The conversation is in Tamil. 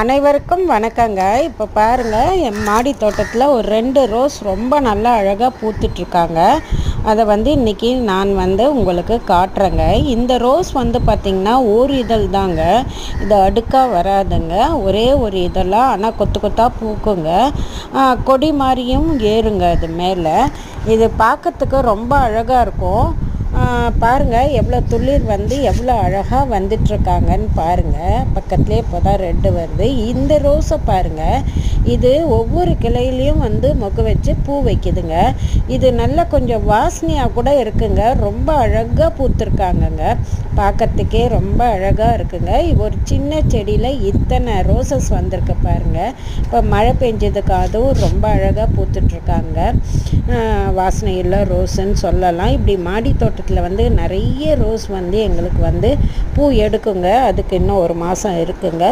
அனைவருக்கும் வணக்கங்க. இப்போ பாருங்கள் என் மாடி தோட்டத்தில் ஒரு ரெண்டு ரோஸ் ரொம்ப நல்லா அழகாக பூத்துட்ருக்காங்க. அதை வந்து இன்றைக்கி நான் வந்து உங்களுக்கு காட்டுறேங்க. இந்த ரோஸ் வந்து பார்த்திங்கன்னா ஒரு இதழ் தாங்க. இது அடுக்காக வராதுங்க. ஒரே ஒரு இதழாக ஆனால் கொத்து கொத்தாக பூக்குங்க. கொடி மாதிரியும் ஏறுங்க இது மேலே. இது பார்க்கறதுக்கு ரொம்ப அழகாக இருக்கும். பாருங்கள் எவ்வளோ துளிர் வந்து எவ்வளோ அழகாக வந்துட்டுருக்காங்கன்னு பாருங்க. பக்கத்துலேயே இப்போ தான் ரெட்டு வருது. இந்த ரோஸை பாருங்க இது ஒவ்வொரு கிளையிலையும் வந்து மொக்கு வச்சு பூ வைக்குதுங்க. இது நல்லா கொஞ்சம் வாசனையாக கூட இருக்குங்க. ரொம்ப அழகாக பூத்துருக்காங்கங்க. பார்க்கறதுக்கே ரொம்ப அழகாக இருக்குங்க. ஒரு சின்ன செடியில் இத்தனை ரோசஸ் வந்திருக்கு பாருங்க. இப்போ மழை பெஞ்சதுக்கு அதுவும் ரொம்ப அழகாக பூத்துட்ருக்காங்க. வாசனையில் ரோஸுன்னு சொல்லலாம். இப்படி மாடி மாதத்தில் வந்து நிறைய ரோஸ் வந்து எங்களுக்கு வந்து பூ எடுக்குங்க. அதுக்கு இன்னும் ஒரு மாதம் இருக்குங்க.